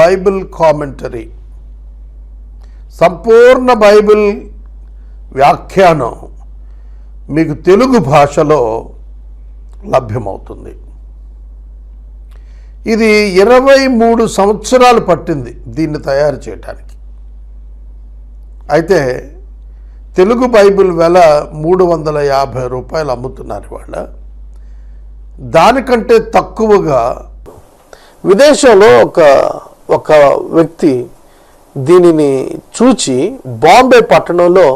Bible commentary. సంపూర్ణ Bible వ్యాఖ్యానం మీకు తెలుగు భాషలో లభ్యమవుతుంది. ఇది ఇరవై మూడు సంవత్సరాలు పట్టింది దీన్ని తయారు చేయడానికి అయితే తెలుగు బైబిల్ వెల మూడు వందల యాభై రూపాయలు అమ్ముతున్నారు వాళ్ళ దానికంటే తక్కువగా విదేశంలో ఒక ఒక వ్యక్తి దీనిని చూచి బాంబే పట్టణంలో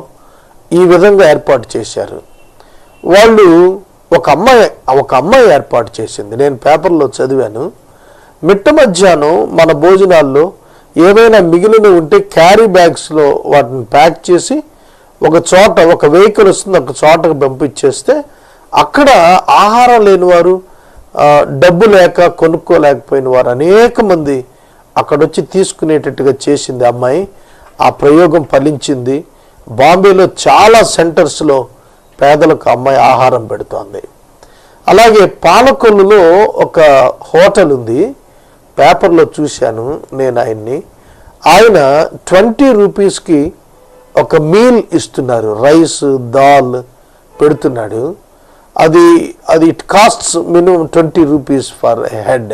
ఈ విధంగా ఏర్పాటు చేశారు. వాళ్ళు ఒక అమ్మాయి ఒక అమ్మాయి ఏర్పాటు చేసింది. నేను పేపర్లో చదివాను. మిట్ట మధ్యాహ్నం మన భోజనాల్లో ఏమైనా మిగిలిన ఉంటే క్యారీ బ్యాగ్స్లో వాటిని ప్యాక్ చేసి ఒక చోట ఒక వెహికల్ వస్తుంది ఒక చోటకు పంపించేస్తే అక్కడ ఆహారం లేని వారు డబ్బు లేక కొనుక్కోలేకపోయిన వారు అనేక మంది అక్కడ వచ్చి తీసుకునేటట్టుగా చేసింది అమ్మాయి. ఆ ప్రయోగం ఫలించింది. బాంబేలో చాలా సెంటర్స్లో పేదలకు అమ్మాయి ఆహారం పెడుతోంది. అలాగే పాలకొల్లులో ఒక హోటల్ ఉంది. పేపర్లో చూశాను నేను ఆయన్ని. ఆయన ట్వంటీ రూపీస్కి ఒక మీల్ ఇస్తున్నారు. రైస్ దాల్ పెడుతున్నాడు. అది అది it costs minimum twenty rupees for head.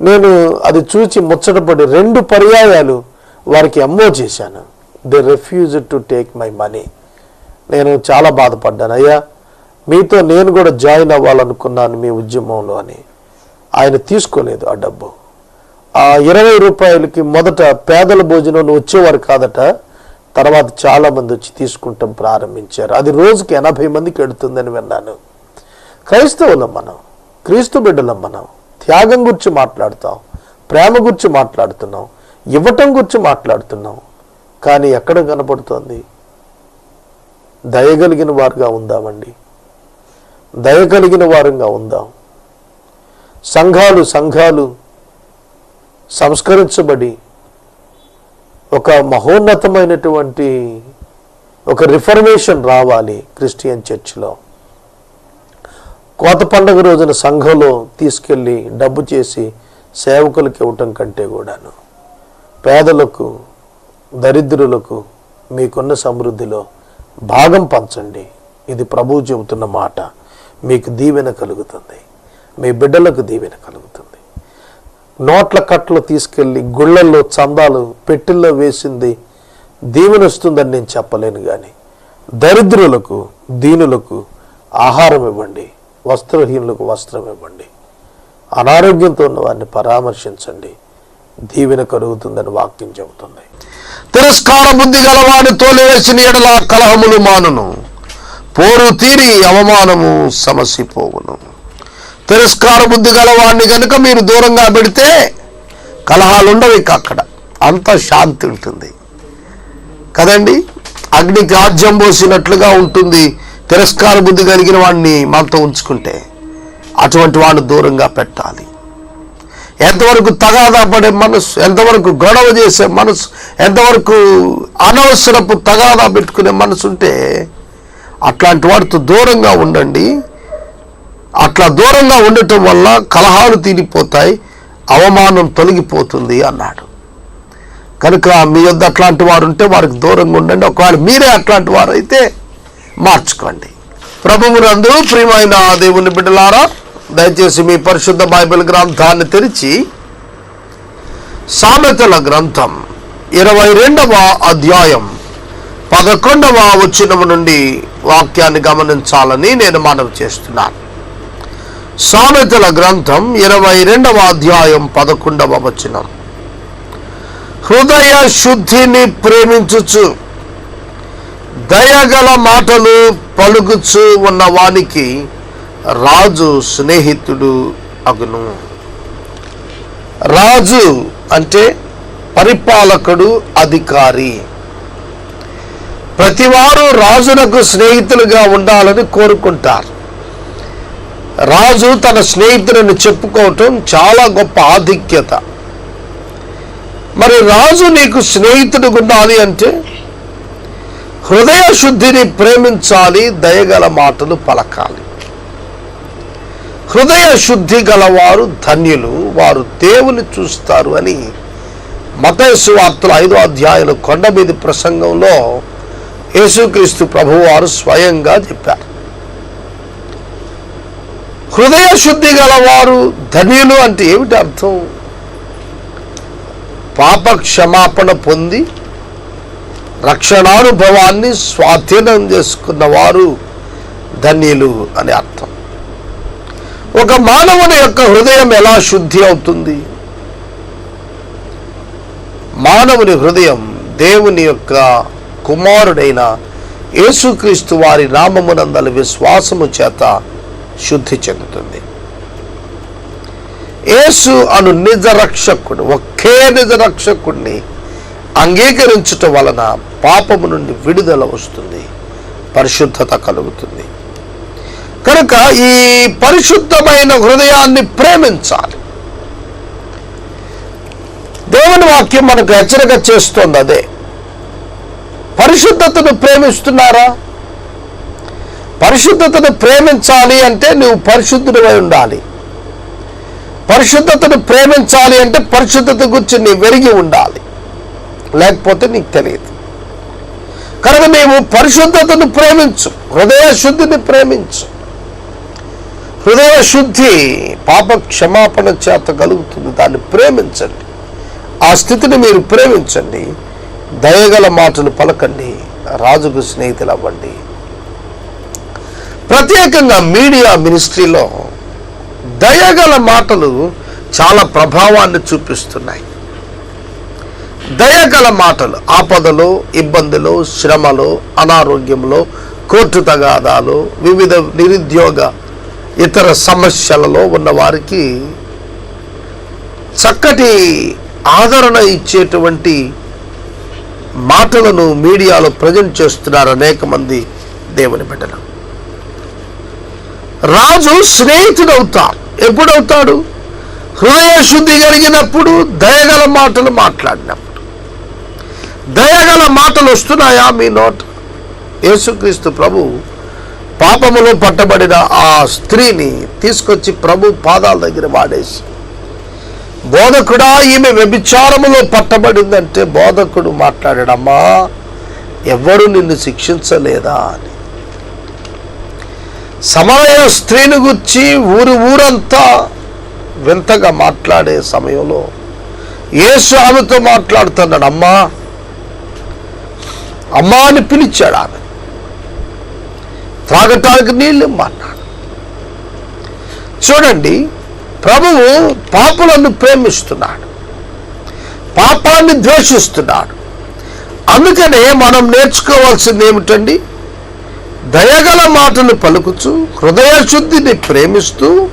నేను అది చూచి ముచ్చటపడి రెండు పర్యాయాలు వారికి అమ్మో చేశాను. They refuse to take my money నేను చాలా బాధపడ్డాను. అయ్యా మీతో నేను కూడా జాయిన్ అవ్వాలనుకున్నాను మీ ఉద్యమంలో అని. ఆయన తీసుకోలేదు ఆ డబ్బు. ఆ ఇరవై రూపాయలకి మొదట పేదల భోజనం వచ్చేవారు కాదట తర్వాత చాలామంది వచ్చి తీసుకుంటాం ప్రారంభించారు. అది రోజుకి ఎనభై మందికి ఎడుతుందని విన్నాను. క్రైస్తవులం మనం క్రీస్తు బిడ్డలం మనం. త్యాగం గురించి మాట్లాడతావు ప్రేమ గురించి మాట్లాడుతున్నాం ఇవ్వటం గురించి మాట్లాడుతున్నాం. కానీ ఎక్కడ కనపడుతోంది? దయగలిగిన వారుగా ఉందామండి. దయ కలిగిన వారంగా ఉందాం. సంఘాలు సంఘాలు సంస్కరించబడి ఒక మహోన్నతమైనటువంటి ఒక రిఫర్మేషన్ రావాలి క్రిస్టియన్ చర్చిలో. కోత పండుగ రోజున సంఘంలో తీసుకెళ్ళి డబ్బు చేసి సేవకులకు ఇవ్వటం కంటే కూడాను పేదలకు దరిద్రులకు మీకున్న సమృద్ధిలో భాగం పంచండి. ఇది ప్రభువు చెబుతున్న మాట. మీకు దీవెన కలుగుతుంది. మీ బిడ్డలకు దీవెన కలుగుతుంది. నోట్ల కట్టలు తీసుకెళ్ళి గుళ్ళల్లో చందాలు పెట్టిల్లో వేసింది దీవెన వస్తుందని నేను చెప్పలేను కానీ దరిద్రులకు దీనులకు ఆహారం ఇవ్వండి. వస్త్రహీనులకు వస్త్రం ఇవ్వండి. అనారోగ్యంతో ఉన్న వారిని పరామర్శించండి. దీవెన కలుగుతుందని వాక్యం చెబుతుంది. తిరస్కార బుద్ధి గలవాడు తోలివేసిన ఎడల కలహములు మానును. పోరు తీరి అవమానము సమసిపోవును. తిరస్కార బుద్ధి గలవాడిని కనుక మీరు దూరంగా పెడితే కలహాలు ఉండవు ఇక అక్కడ. అంత శాంతి ఉంటుంది. కదండి? అగ్నికి ఆజ్యం పోసినట్లుగా ఉంటుంది. తిరస్కార బుద్ధి కలిగిన వాడిని మనతో ఉంచుకుంటే అటువంటి వాడు దూరంగా పెట్టాలి. ఎంతవరకు తగాదా పడే మనసు ఎంతవరకు గొడవ చేసే మనసు ఎంతవరకు అనవసరపు తగాదా పెట్టుకునే మనసు ఉంటే అట్లాంటి వాడితో దూరంగా ఉండండి. అట్లా దూరంగా ఉండటం వల్ల కలహాలు తీరిపోతాయి అవమానం తొలగిపోతుంది అన్నాడు. కనుక మీ వద్ద అట్లాంటి వారు ఉంటే వారికి దూరంగా ఉండండి. ఒకవేళ మీరే అట్లాంటి వారైతే అయితే మార్చుకోండి. ప్రభువునందు ప్రియమైన దేవుని బిడ్డలారా దయచేసి మీ పరిశుద్ధ బైబిల్ గ్రంథాన్ని తెరిచి సామెతల గ్రంథం ఇరవై రెండవ అధ్యాయం పదకొండవ వచ్చినము నుండి వాక్యాన్ని గమనించాలని నేను మనవి చేస్తున్నాను. సామెతల గ్రంథం ఇరవై రెండవ అధ్యాయం పదకొండవ వచనం. హృదయ శుద్ధిని ప్రేమించుచు దయగల మాటలు పలుకుచు ఉన్న వానికి రాజు స్నేహితుడు అగును. రాజు అంటే పరిపాలకుడు అధికారి. ప్రతివారు రాజునకు స్నేహితులుగా ఉండాలని కోరుకుంటారు. రాజు తన స్నేహితులను చెప్పుకోవటం చాలా గొప్ప ఆధిక్యత. మరి రాజు నీకు స్నేహితుడు ఉండాలి అంటే హృదయ శుద్ధిని ప్రేమించాలి దయగల మాటలు పలకాలి. హృదయ శుద్ధి గలవారు ధన్యులు వారు దేవుని చూస్తారు అని మతేసు వార్తల ఐదో అధ్యాయులు కొండమీది ప్రసంగంలో యేసుక్రీస్తు ప్రభువారు స్వయంగా చెప్పారు. హృదయ శుద్ధి గలవారు ధన్యులు అంటే ఏమిటి అర్థం? పాప క్షమాపణ పొంది రక్షణానుభవాన్ని స్వాధీనం చేసుకున్న వారు ధన్యులు అని అర్థం. ఒక మానవుని యొక్క హృదయం ఎలా శుద్ధి అవుతుంది? మానవుని హృదయం దేవుని యొక్క కుమారుడైన యేసుక్రీస్తు వారి నామమునందల విశ్వాసము చేత శుద్ధి చెందుతుంది. యేసు అను నిజ రక్షకుడు ఒకే నిజ రక్షకుడిని అంగీకరించటం వలన పాపము నుండి విడుదల వస్తుంది పరిశుద్ధత కలుగుతుంది. కనుక ఈ పరిశుద్ధమైన హృదయాన్ని ప్రేమించాలి. దేవుని వాక్యం మనకు హెచ్చరిక చేస్తోంది అదే. పరిశుద్ధతను ప్రేమిస్తున్నారా? పరిశుద్ధతను ప్రేమించాలి అంటే నువ్వు పరిశుద్ధుడివై ఉండాలి. పరిశుద్ధతను ప్రేమించాలి అంటే పరిశుద్ధత గురించి నీ వెరిగి ఉండాలి. లేకపోతే నీకు తెలియదు. కనుక మేము పరిశుద్ధతను ప్రేమించు హృదయ శుద్ధిని ప్రేమించు. హృదయ శుద్ధి పాప క్షమాపణ చేత కలుగుతుంది. దాన్ని ప్రేమించండి. ఆ స్థితిని మీరు ప్రేమించండి. దయగల మాటలు పలకండి. రాజుకు స్నేహితులు అవ్వండి. ప్రత్యేకంగా మీడియా మినిస్ట్రీలో దయగల మాటలు చాలా ప్రభావాన్ని చూపిస్తున్నాయి. దయగల మాటలు ఆపదలో ఇబ్బందులు శ్రమలో అనారోగ్యంలో కోర్టు తగాదాలు వివిధ నిరుద్యోగ ఇతర సమస్యలలో ఉన్నవారికి చక్కటి ఆదరణ ఇచ్చేటువంటి మాటలను మీడియాలో ప్రజెంట్ చేస్తున్నారు అనేక మంది దేవుని బిడ్డలు. రాజు స్నేహితుడవుతాడు. ఎప్పుడవుతాడు? హృదయ శుద్ధి కలిగినప్పుడు దయగల మాటలు మాట్లాడినప్పుడు. దయగల మాటలు వస్తున్నాయా మీ నోట? యేసుక్రీస్తు ప్రభు పాపములో పట్టబడిన ఆ స్త్రీని తీసుకొచ్చి ప్రభు పాదాల దగ్గర వాడేసి బోధకుడా ఈమె వ్యభిచారములో పట్టబడిందంటే బోధకుడు మాట్లాడాడమ్మా ఎవ్వరు నిన్ను శిక్షించలేదా అని. సమరయ స్త్రీని గుర్చి ఊరు ఊరంతా వింతగా మాట్లాడే సమయంలో యేసు ఆమెతో మాట్లాడుతున్నాడు అమ్మా అమ్మా అని పిలిచాడు ఆమె. త్రాగటానికి నీళ్ళు అన్నాడు చూడండి ప్రభువు పాపులను ప్రేమిస్తున్నాడు. పాపాన్ని ద్వేషిస్తున్నాడు. అందుకనే మనం నేర్చుకోవాల్సింది ఏమిటండి? దయగల మాటలు పలుకుచు హృదయ శుద్ధిని ప్రేమిస్తూ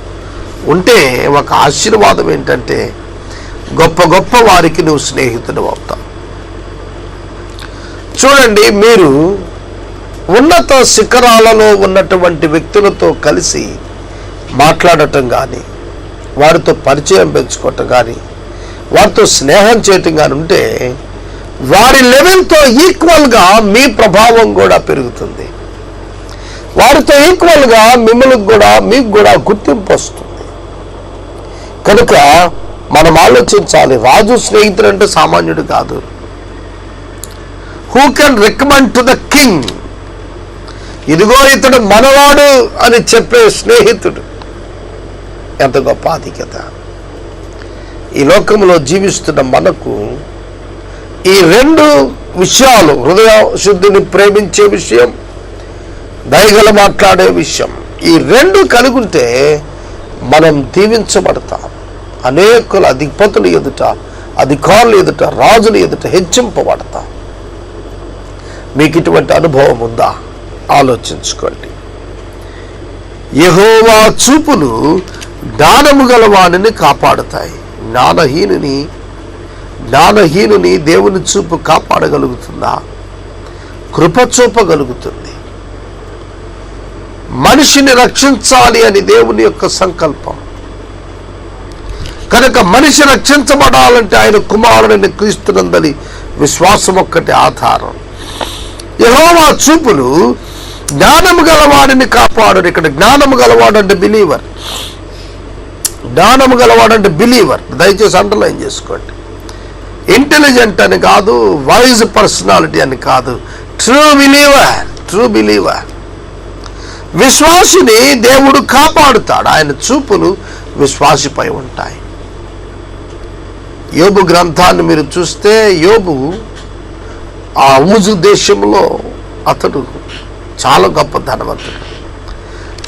ఉంటే ఒక ఆశీర్వాదం ఏంటంటే గొప్ప గొప్ప వారికి నువ్వు స్నేహితుడు అవుతావు. చూడండి మీరు ఉన్నత శిఖరాలలో ఉన్నటువంటి వ్యక్తులతో కలిసి మాట్లాడటం కానీ వారితో పరిచయం పెంచుకోవటం కానీ వారితో స్నేహం చేయటం కానీ ఉంటే వారి లెవెల్తో ఈక్వల్గా మీ ప్రభావం కూడా పెరుగుతుంది. వారితో ఈక్వల్గా మిమ్మల్ని కూడా మీకు కూడా గుర్తింపు వస్తుంది. కనుక మనం ఆలోచించాలి రాజు స్నేహితుడు అంటే సామాన్యుడు కాదు. Who can recommend to the king ఇదిగో ఇతడు మనవాడు అని చెప్పే స్నేహితుడు. ఎంత గొప్ప ఆధిక్యత. ఈ లోకంలో జీవిస్తున్న మనకు ఈ రెండు విషయాలు హృదయ శుద్ధిని ప్రేమించే విషయం దయగల మాట్లాడే విషయం ఈ రెండు కలుగుంటే మనం దీవించబడతాం. అనేకుల అధిపతులు ఎదుట అధికారులు ఎదుట రాజులు ఎదుట హెచ్చింపబడతాం. మీకు ఇటువంటి అనుభవం ఉందా? ఆలోచించుకోండి. యహోవా చూపులు జ్ఞానము గల వాణిని కాపాడుతాయి. జ్ఞానహీనుని జ్ఞానహీనుని దేవుని చూపు కాపాడగలుగుతుందా? కృప చూపగలుగుతుంది. మనిషిని రక్షించాలి అని దేవుని యొక్క సంకల్పం. కనుక మనిషి రక్షించబడాలంటే ఆయన కుమారుడిని క్రీస్తునందలి విశ్వాసం ఒక్కటి ఆధారం. యహోవా చూపులు జ్ఞానము గలవాడిని కాపాడు ఇక్కడ జ్ఞానము గలవాడు అంటే బిలీవర్ జ్ఞానము గలవాడు అంటే బిలీవర్ దయచేసి అండర్లైన్ చేసుకోండి. ఇంటెలిజెంట్ అని కాదు వైజ్ పర్సనాలిటీ అని కాదు. ట్రూ బిలీవర్ ట్రూ బిలీవర్ విశ్వాసిని దేవుడు కాపాడుతాడు. ఆయన చూపులు విశ్వాసిపై ఉంటాయి. యోబు గ్రంథాన్ని మీరు చూస్తే యోబు ఆ ఊజు దేశంలో అతడు చాలా గొప్ప ధనవంతుడు.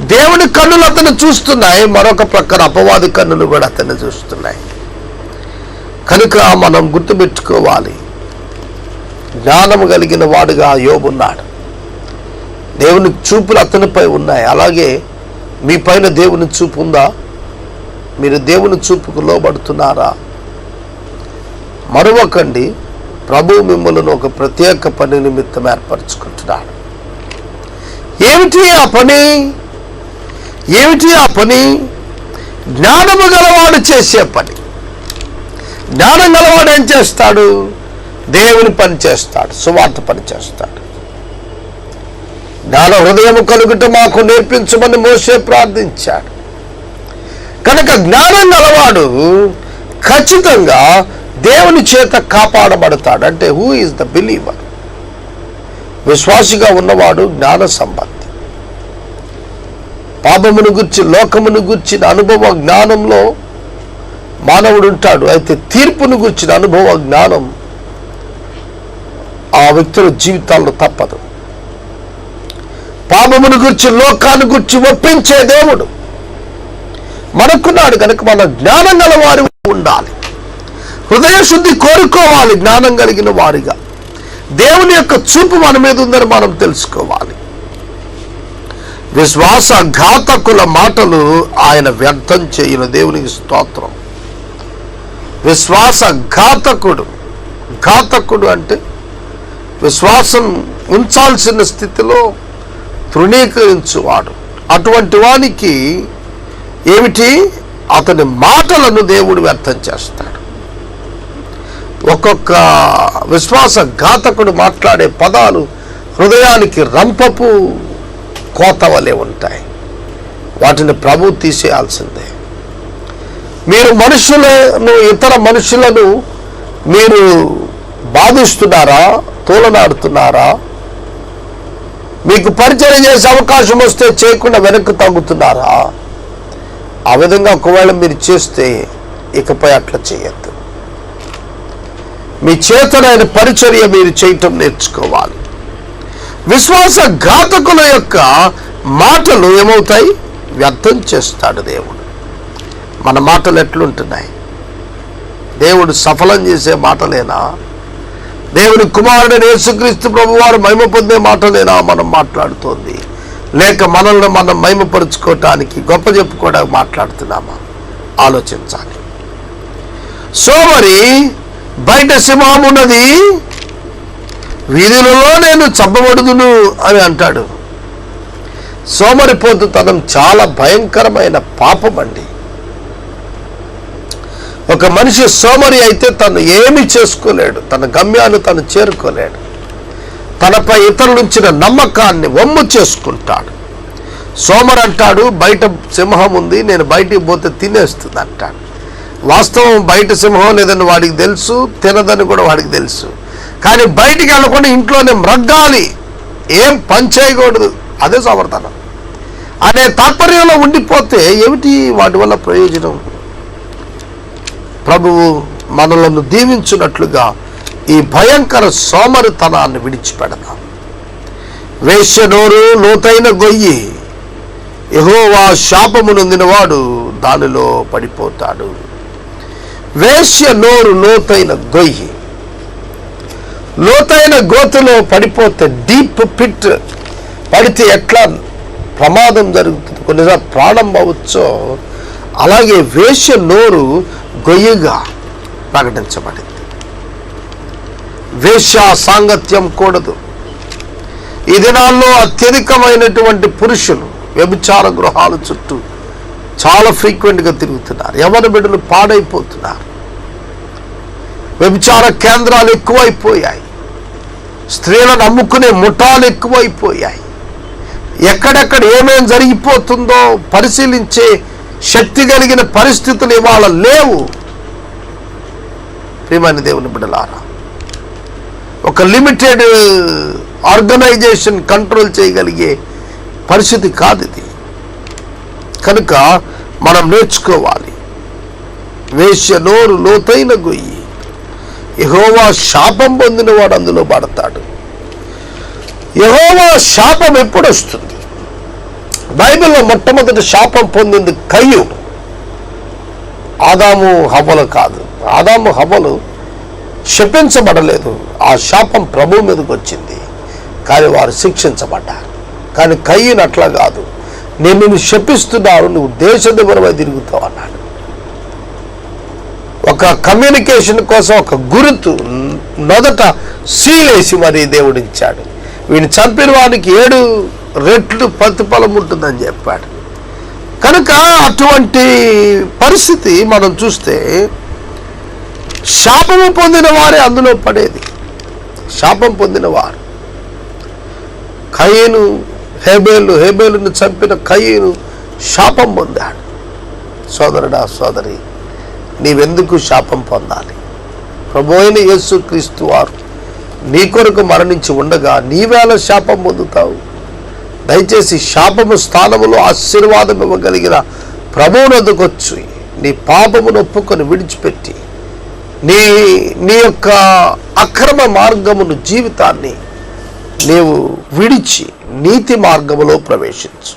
దేవుని కన్నులు అతను చూస్తున్నాయి. మరొక ప్రక్కన అపవాది కన్నులు కూడా అతన్ని చూస్తున్నాయి. కనుక మనం గుర్తుపెట్టుకోవాలి. జ్ఞానము కలిగిన వాడుగా యోబున్నాడు దేవుని చూపులు అతనిపై ఉన్నాయి. అలాగే మీ పైన దేవుని చూపు ఉందా? మీరు దేవుని చూపుకు లోబడుతున్నారా? మరొకండి ప్రభు మిమ్మల్ని ఒక ప్రత్యేక పని నిమిత్తం ఏర్పరచుకుంటున్నాడు. ఏమిటి ఆ పని? ఏమిటి ఆ పని? జ్ఞానము గలవాడు చేసే పని. జ్ఞానం గలవాడు ఏం చేస్తాడు? దేవుని పని చేస్తాడు సువార్త పని చేస్తాడు. జ్ఞాన హృదయం కలుగుట మాకు నేర్పించమని మోసే ప్రార్థించాడు. కనుక జ్ఞానం గలవాడు ఖచ్చితంగా దేవుని చేత కాపాడబడతాడు. అంటే హూ ఈజ్ ద బిలీవర్ విశ్వాసిగా ఉన్నవాడు జ్ఞాన సంబంధి పాపమును గుర్చి లోకమును గుర్చిన అనుభవ జ్ఞానంలో మానవుడు ఉంటాడు. అయితే తీర్పును గుర్చిన అనుభవ జ్ఞానం ఆ వ్యక్తుల జీవితాల్లో తప్పదు. పాపమును గుర్చి లోకాన్ని గుర్చి ఒప్పించే దేవుడు మనకున్నాడు. కనుక మన జ్ఞానం గల వారు ఉండాలి. హృదయ శుద్ధి కోరుకోవాలి జ్ఞానం కలిగిన వారిగా. దేవుని యొక్క చూపు మన మీద ఉందని మనం తెలుసుకోవాలి. విశ్వాస ఘాతకుల మాటలు ఆయన వ్యర్థం చేయన దేవునికి స్తోత్రం. విశ్వాస ఘాతకుడు ఘాతకుడు అంటే విశ్వాసం ఉంచాల్సిన స్థితిలో తృణీకరించువాడు. అటువంటి వానికి ఏమిటి? అతని మాటలను దేవుడు వ్యర్థం చేస్తాడు. ఒక్కొక్క విశ్వాస ఘాతకుడు మాట్లాడే పదాలు హృదయానికి రంపపు కోత వలె ఉంటాయి. వాటిని ప్రభు తీసేయాల్సిందే. మీరు మనుషులను ఇతర మనుషులను మీరు బాధిస్తున్నారా తోలనాడుతున్నారా? మీకు పరిచయం చేసే అవకాశం వస్తే చేయకుండా వెనక్కి తగ్గుతున్నారా? ఆ విధంగా ఒకవేళ మీరు చేస్తే ఇకపై అట్లా చేయద్దు. మీ చేతనైన పరిచర్య మీరు చేయటం నేర్చుకోవాలి. విశ్వాస ఘాతకుల యొక్క మాటలు ఏమవుతాయి? వ్యర్థం చేస్తాడు దేవుడు. మన మాటలు ఎట్లుంటున్నాయి? దేవుడు సఫలం చేసే మాటలేనా? దేవుడు కుమారుడు యేసుక్రీస్తు ప్రభు వారు మహిమ పొందే మాటలేనా? మనం మాట్లాడుతోంది. లేక మనల్ని మనం మహిమపరుచుకోవటానికి గొప్ప చెప్పుకోవడానికి మాట్లాడుతున్నామా? ఆలోచించాలి. సోమరి బయట సింహం ఉన్నది. వీధులలో నేను చంపబడుదును అని అంటాడు. సోమరిపోతుతనం చాలా భయంకరమైన పాపం అండి. ఒక మనిషి సోమరి అయితే తను ఏమి చేసుకోలేడు తన గమ్యాన్ని తను చేరుకోలేడు. తనపై ఇతరులుంచిన నమ్మకాన్ని వమ్ము చేసుకుంటాడు. సోమర్ అంటాడు బయట సింహం ఉంది నేను బయటికి పోతే తినేస్తుంది అంటాడు వాస్తవం బయట సింహం లేదని వాడికి తెలుసు తినదని కూడా వాడికి తెలుసు. కానీ బయటికి వెళ్ళకుండా ఇంట్లోనే మ్రగ్గాలి ఏం పని చేయకూడదు. అదే సోమర్తనం అనే తాత్పర్యంలో ఉండిపోతే ఏమిటి వాటి వల్ల ప్రయోజనం? ప్రభువు మనలను దీవించున్నట్లుగా ఈ భయంకర సోమరితనాన్ని విడిచిపెడదాం వేశ్య నోరు లోతైన గొయ్యి. ఎహోవా శాపము నొందినవాడు దానిలో పడిపోతాడు. వేశ్య నోరు లోతైన గొయ్యి. లోతైన గోతులో పడిపోతే డీప్ పిట్ పడితే ఎట్లా ప్రమాదం జరుగుతుంది? కొన్నిసార్లు ప్రాణం అవ్వచ్చో అలాగే వేశ్య నోరు గొయ్యిగా ప్రకటించబడింది. వేశ్య సాంగత్యం కూడదు. ఈ దినాల్లో అత్యధికమైనటువంటి పురుషులు వ్యభిచార గృహాల చుట్టూ చాలా ఫ్రీక్వెంట్గా తిరుగుతున్నారు. ఎవరి బిడ్డలు పాడైపోతున్నారు. వ్యభిచార కేంద్రాలు ఎక్కువైపోయాయి. స్త్రీలను అమ్ముకునే ముఠాలు ఎక్కువైపోయాయి. ఎక్కడెక్కడ ఏమేం జరిగిపోతుందో పరిశీలించే శక్తి కలిగిన పరిస్థితులు ఇవాళ లేవు. ప్రియమైన దేవుని బిడ్డలారా ఒక లిమిటెడ్ ఆర్గనైజేషన్ కంట్రోల్ చేయగలిగే పరిస్థితి కాదు ఇది. కనుక మనం నేర్చుకోవాలి. వేష్య నోరు లోతైన గొయ్యి. యహోవా శాపం పొందినవాడు అందులో పడతాడు. యహోవా శాపం ఎప్పుడు వస్తుంది? బైబిల్లో మొట్టమొదటి శాపం పొందింది కయ్యు. ఆదాము హవలు కాదు. ఆదాము హవలు శపించబడలేదు. ఆ శాపం ప్రభు మీదకి వచ్చింది. కానీ వారు శిక్షించబడ్డారు. కానీ కయ్యను అట్లా కాదు. నేను నిన్ను శపిస్తున్నారు నువ్వు దేశదూరమై తిరుగుతావు అన్నాడు. ఒక కమ్యూనికేషన్ కోసం ఒక గురుతు మొదట సీలేసి మరి దేవుడు ఇచ్చాడు వీడిని చంపిన వాడికి ఏడు రెట్లు ప్రతిఫలం ఉంటుందని చెప్పాడు. కనుక అటువంటి పరిస్థితి మనం చూస్తే శాపము పొందిన వారే అందులో పడేది. శాపం పొందినవారు కయ్యను హేబేలు హేబేలును చంపిన కయ్యను శాపం పొందాడు. సోదరుడా సోదరి నీవెందుకు శాపం పొందాలి? ప్రభోయిన యేసు క్రీస్తు వారు నీ కొరకు మరణించి ఉండగా నీవేళ శాపం పొందుతావు? దయచేసి శాపము స్థానములో ఆశీర్వాదం ఇవ్వగలిగిన ప్రభువునొద్దకొచ్చి నీ పాపమును ఒప్పుకొని విడిచిపెట్టి నీ నీ యొక్క అక్రమ మార్గమును జీవితాన్ని నీవు విడిచి నీతి మార్గములో ప్రవేశించు.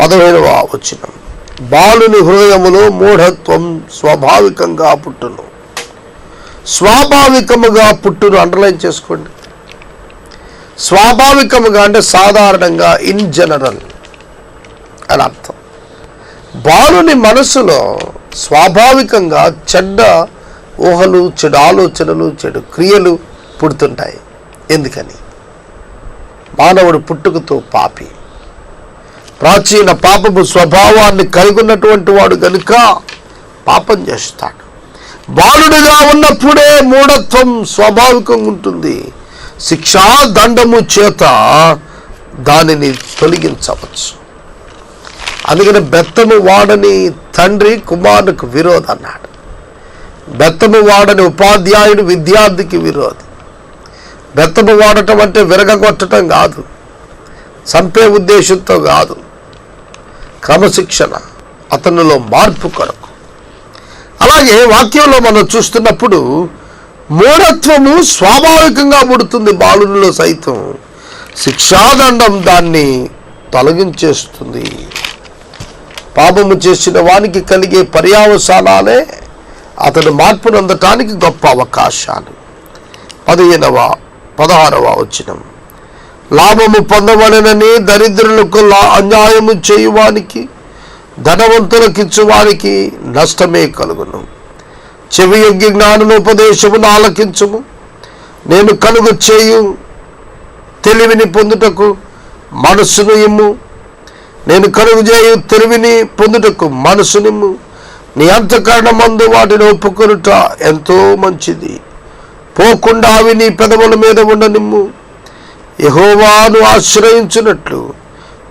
పదహేడవ వచ్చినం బాలుని హృదయములో మూఢత్వం స్వాభావికంగా పుట్టును. స్వాభావికముగా పుట్టును అండర్లైన్ చేసుకోండి. స్వాభావికముగా అంటే సాధారణంగా ఇన్ జనరల్ అని అర్థం. బాలుని మనసులో స్వాభావికంగా చెడ్డ ఊహలు చెడు ఆలోచనలు చెడు క్రియలు పుడుతుంటాయి. ఎందుకని? మానవుడు పుట్టుకతో పాపి. ప్రాచీన పాపపు స్వభావాన్ని కలిగి ఉన్నటువంటి వాడు కనుక పాపం చేస్తాడు. బాలుడిగా ఉన్నప్పుడే మూఢత్వం స్వాభావికంగా ఉంటుంది. శిక్షా దండము చేత దానిని తొలగించవచ్చు. అందుకని బెత్తము వాడని తండ్రి కుమారునికి విరోధం అన్నాడు. బెత్తము వాడని ఉపాధ్యాయుడు విద్యార్థికి విరోధి. బెత్తము వాడటం అంటే విరగగొట్టడం కాదు. చంపే ఉద్దేశంతో కాదు. క్రమశిక్షణ అతనిలో మార్పు కొరకు. అలాగే వాక్యంలో మనం చూస్తున్నప్పుడు మూఢత్వము స్వాభావికంగా పుడుతుంది బాలునిలో సైతం. శిక్షాదండం దాన్ని తొలగించేస్తుంది. పాపము చేసిన వానికి కలిగే పర్యావసానాలే అతడు మార్పును పొందటానికి గొప్ప అవకాశాలు. పదిహేనవ పదహారవ వచ్చినం లాభము పొందబడినని దరిద్రులకు లా- అన్యాయము చేయువానికి ధనవంతులకిచ్చువానికి నష్టమే కలుగును. చెవి జ్ఞానము జ్ఞానోపదేశమును ఆలకించుము. నేను కలుగు చేయు తెలివిని పొందుటకు మనస్సును ఇమ్ము. నేను కలుగు చేయు తెలివిని పొందుటకు మనసునిమ్ము నీ అంతఃకరణమందు వాటిని ఒప్పుకొనుట ఎంతో మంచిది. పోకుండా అవి నీ పెదవుల మీద ఉండనిమ్ము. యహోవాను ఆశ్రయించినట్లు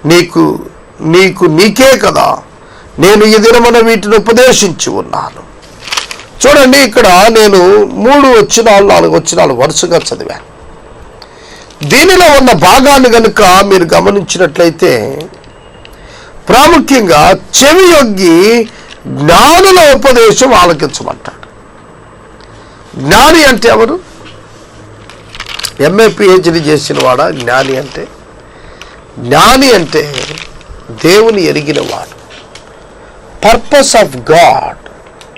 నీకు నీకు నీకే కదా. నేను ఈ దినమున వీటిని ఉపదేశించి ఉన్నాను. చూడండి ఇక్కడ నేను మూడు వచ్చినాలు నాలుగు వచ్చినాలు వరుసగా చదివాను. దీనిలో ఉన్న భాగాన్ని కనుక మీరు గమనించినట్లయితే ప్రాముఖ్యంగా చెవి యొగ్గి జ్ఞానుల ఉపదేశం ఆలకించమంటాడు. జ్ఞాని అంటే ఎవరు? ఎంఏ పిహెచ్డి చేసిన వాడా జ్ఞాని అంటే? జ్ఞాని అంటే దేవుని ఎరిగిన వాడు purpose of God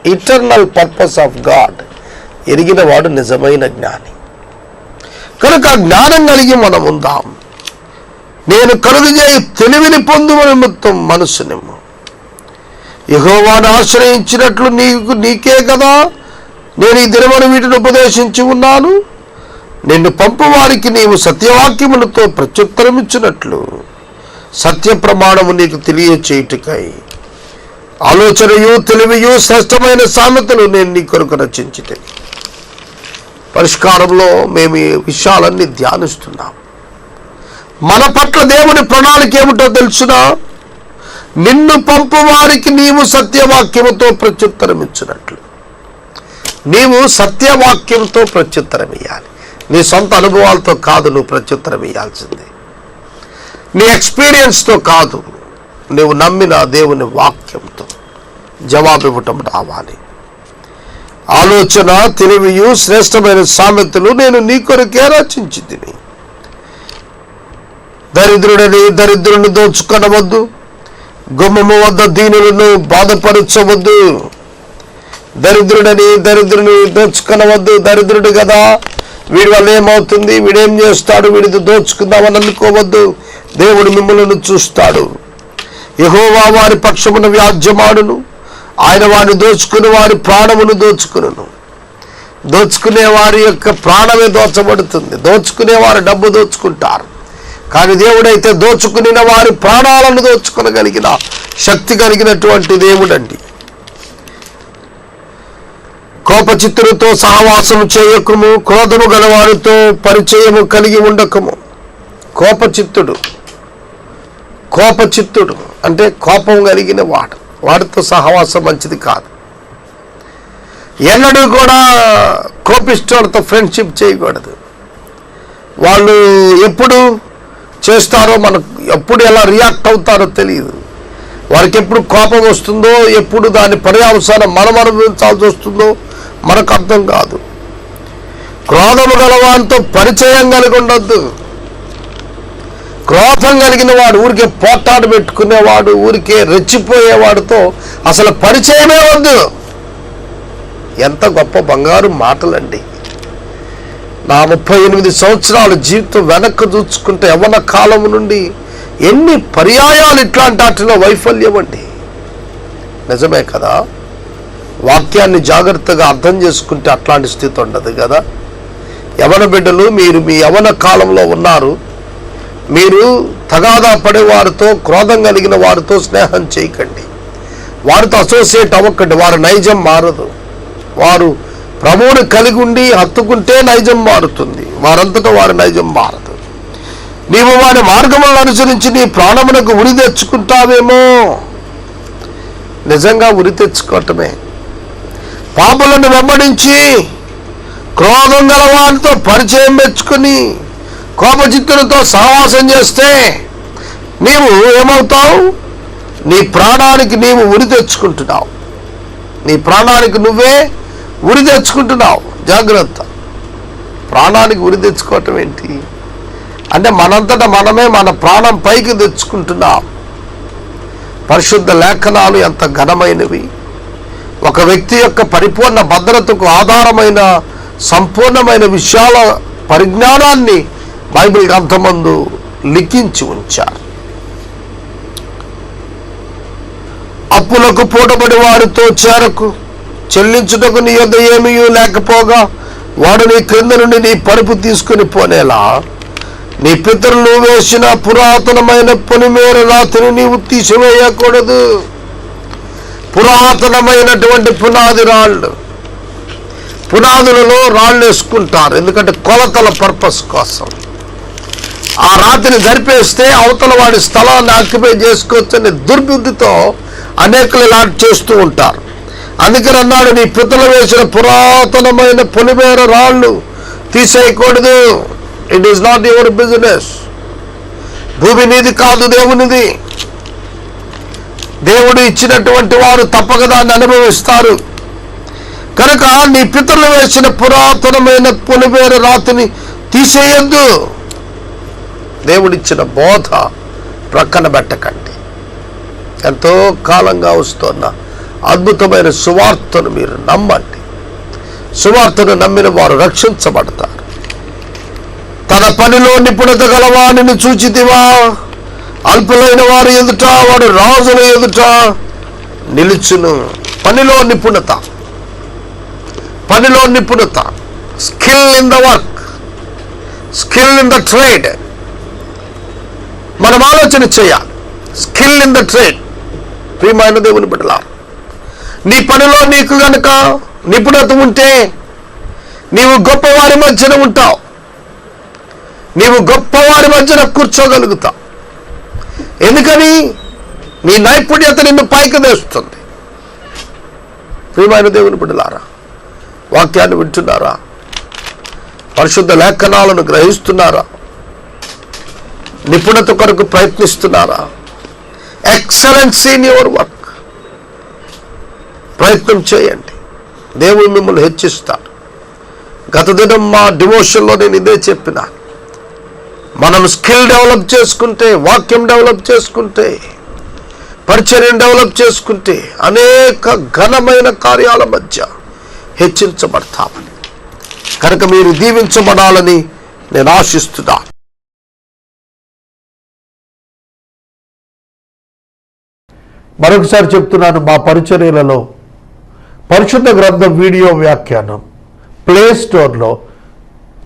eternal purpose of God ఎరిగిన వాడు నిజమైన జ్ఞాని. కనుక జ్ఞానం కలిగి మనం ఉందాం. నేను కలుగు చేయి తెలివిని పొందు నిమిత్తం మనస్సునిమ్ము యహోవాను ఆశ్రయించినట్లు నీకు నీకే కదా? నేను ఈ దినమున వీటిని ఉపదేశించి ఉన్నాను. నిన్ను పంపువారికి నీవు సత్యవాక్యములతో ప్రత్యుత్తరమిచ్చినట్లు సత్య ప్రమాణము నీకు తెలియచేయుటకై ఆలోచనయు తెలివియు శ్రేష్టమైన సామెతలు నేను నీ కొరకు రచించితే. పరిష్కారంలో మేము ఈ విషయాలన్నీ ధ్యానిస్తున్నాం. మన పట్ల దేవుని ప్రణాళిక ఏమిటో తెలుసునా? నిన్ను పంపువారికి నీవు సత్యవాక్యముతో ప్రత్యుత్తరమిచ్చినట్లు. నీవు సత్యవాక్యంతో ప్రత్యుత్తరం ఇవ్వాలి నీ సొంత అనుభవాలతో కాదు నువ్వు ప్రత్యుత్తరం ఇవ్వాల్సింది నీ ఎక్స్పీరియన్స్తో కాదు నువ్వు నమ్మిన దేవుని వాక్యంతో జవాబు ఇవ్వటం రావాలి. ఆలోచన తెలివియు శ్రేష్టమైన సామెతలు నేను నీ కొరకే రచించింది దరిద్రుడిని దరిద్రుడని దరిద్రుని దోచుకొనవద్దు. గుమ్మము వద్ద దీనులను బాధపరచవద్దు. దరిద్రుడని దరిద్రుని దోచుకొనవద్దు. దరిద్రుడు కదా? వీడి వల్ల ఏమవుతుంది? వీడేం చేస్తాడు? వీడిది దోచుకుందామని అనుకోవద్దు. దేవుడు మిమ్మల్ని చూస్తాడు. యహోవా వారి పక్షమున వ్యాజ్యమాడును. ఆయన వారిని దోచుకుని వారి ప్రాణమును దోచుకును దోచుకునే వారి యొక్క ప్రాణమే దోచబడుతుంది. దోచుకునే వారు డబ్బు దోచుకుంటారు. కానీ దేవుడైతే దోచుకుని వారి ప్రాణాలను దోచుకొనగలిగిన శక్తి కలిగినటువంటి దేవుడండి. కోపచిత్తులతో సహవాసము చేయకము క్రోధము గలవారితో పరిచయము కలిగి ఉండకము. కోపచిత్తుడు కోపచిత్తుడు అంటే కోపం కలిగిన వాడు. వాడితో సహవాసం మంచిది కాదు. ఎన్నడూ కూడా కోపిష్టోడితో ఫ్రెండ్షిప్ చేయకూడదు. వాళ్ళు ఎప్పుడు చేస్తారో మనకు ఎప్పుడు ఎలా రియాక్ట్ అవుతారో తెలియదు. వారికి ఎప్పుడు కోపం వస్తుందో ఎప్పుడు దాని పర్యావసానం మనం అనుభవించాల్సి వస్తుందో మనకు అర్థం కాదు. క్రోధము గలవానితో పరిచయం కలిగి ఉండొద్దు. క్రోధం కలిగిన వాడు ఊరికే పోటాడు పెట్టుకునేవాడు ఊరికే రెచ్చిపోయేవాడితో అసలు పరిచయమే వద్దు. ఎంత గొప్ప బంగారు మాటలండి. నా ముప్పై ఎనిమిది సంవత్సరాల జీవితం వెనక్కి చూసుకుంటే యవన కాలం నుండి ఎన్ని పర్యాయాలు ఇట్లాంటి వాటిలో వైఫల్యం అండి. నిజమే కదా? వాక్యాన్ని జాగ్రత్తగా అర్థం చేసుకుంటే అట్లాంటి స్థితి ఉండదు కదా? యవన బిడ్డలు మీరు మీ యవన కాలంలో ఉన్నారు. మీరు తగాదా పడే వారితో క్రోధం కలిగిన వారితో స్నేహం చేయకండి. వారితో అసోసియేట్ అవ్వకండి. వారి నైజం మారదు. వారు ప్రభువుని కలిగి ఉండి హత్తుకుంటే నైజం మారుతుంది. వారంతటా వారి నైజం మారదు. నీవు వారి మార్గములను అనుసరించి నీ ప్రాణమునకు ఉరి తెచ్చుకుంటావేమో? నిజంగా ఉరి తెచ్చుకోవటమే. పాపులను వెంబడించి క్రోధం గల వారితో పరిచయం మెచ్చుకుని కోపచిత్తులతో సహవాసం చేస్తే నీవు ఏమవుతావు? నీ ప్రాణానికి నీవు ఉరి తెచ్చుకుంటున్నావు. నీ ప్రాణానికి నువ్వే ఉరి తెచ్చుకుంటున్నావు. జాగ్రత్త. ప్రాణానికి ఉరి తెచ్చుకోవటం ఏంటి? అంటే మనంతటా మనమే మన ప్రాణం పైకి తెచ్చుకుంటున్నాం. పరిశుద్ధ లేఖనాలు ఎంత ఘనమైనవి. ఒక వ్యక్తి యొక్క పరిపూర్ణ భద్రతకు ఆధారమైన సంపూర్ణమైన విషయాల పరిజ్ఞానాన్ని బైబిల్ గ్రంథమందు లిఖించి ఉంచారు. అప్పులకు పూటబడి వారితో చేరకు చెల్లించుటకు నీ యొద్ద ఏమీ లేకపోగా వాడు నీ క్రింద నుండి నీ పరుపు తీసుకుని పోనేలా? నీ పితరులు వేసిన పురాతనమైన పొలిమేర రాత్రిని నీవు తీసివేయకూడదు. పురాతనమైనటువంటి పునాది రాళ్ళు. పునాదులలో రాళ్ళు వేసుకుంటారు. ఎందుకంటే కొలతల పర్పస్ కోసం. ఆ రాత్రిని జరిపేస్తే అవతల వాడి స్థలాన్ని ఆక్యుపై చేసుకోవచ్చని దుర్బుద్ధితో అనేకలు ఇలాంటి చేస్తూ ఉంటారు. అందుకని అన్నాడు నీ పితలు వేసిన పురాతనమైన పొలిమేర రాళ్ళు తీసేయకూడదు. It is not your business భూమి నీది కాదు దేవునిది. దేవుడు ఇచ్చినటువంటి వారు తప్పక దాన్ని అనుభవిస్తారు. కనుక నీ పితరులు వేసిన పురాతనమైన పులివేర రాతిని తీసేయద్దు దేవుడిచ్చిన బోధ ప్రక్కన పెట్టకండి. ఎంతో కాలంగా వస్తున్న అద్భుతమైన సువార్తను మీరు నమ్మండి. సువార్తను నమ్మిన వారు రక్షించబడతారు. తన పనిలో నిపుణత గలవాణిని చూచితివా? అల్పులైన వారు ఎదుట వాడు రాజుల ఎదుట నిలుచును. పనిలో నిపుణత. పనిలో నిపుణత. Skill in the work skill in the trade మనం ఆలోచన చేయాలి. స్కిల్ ఇన్ ద ట్రేడ్ ప్రియమైన దేవుని బిడ్డలా నీ పనిలో నీకు గనుక నిపుణత ఉంటే నీవు గొప్పవారి మధ్యన ఉంటావు. నీవు గొప్పవారి మధ్యన కూర్చోగలుగుతావు. ఎందుకని? నీ నైపుణ్యత నిన్ను పైకి తెస్తుంది ప్రియమైన దేవుని బిడ్డలారా వాక్యాన్ని వింటున్నారా? పరిశుద్ధ లేఖనాలను గ్రహిస్తున్నారా? నిపుణత కొరకు ప్రయత్నిస్తున్నారా? Excellency in your work. ప్రయత్నం చేయండి. దేవుడు మిమ్మల్ని హెచ్చిస్తాడు. గత దినం మా డివోషన్లో నేను ఇదే చెప్పినాను మనం స్కిల్ డెవలప్ చేసుకుంటే వాక్యం డెవలప్ చేసుకుంటే పరిచర్యం డెవలప్ చేసుకుంటే అనేక ఘనమైన కార్యాల మధ్య హెచ్చించబడతామని కనుక మీరు దీవించబడాలని నేను ఆశిస్తున్నా. మరొకసారి చెప్తున్నాను మా పరిచర్యలలో పరిశుద్ధ గ్రంథం వీడియో వ్యాఖ్యానం ప్లే స్టోర్లో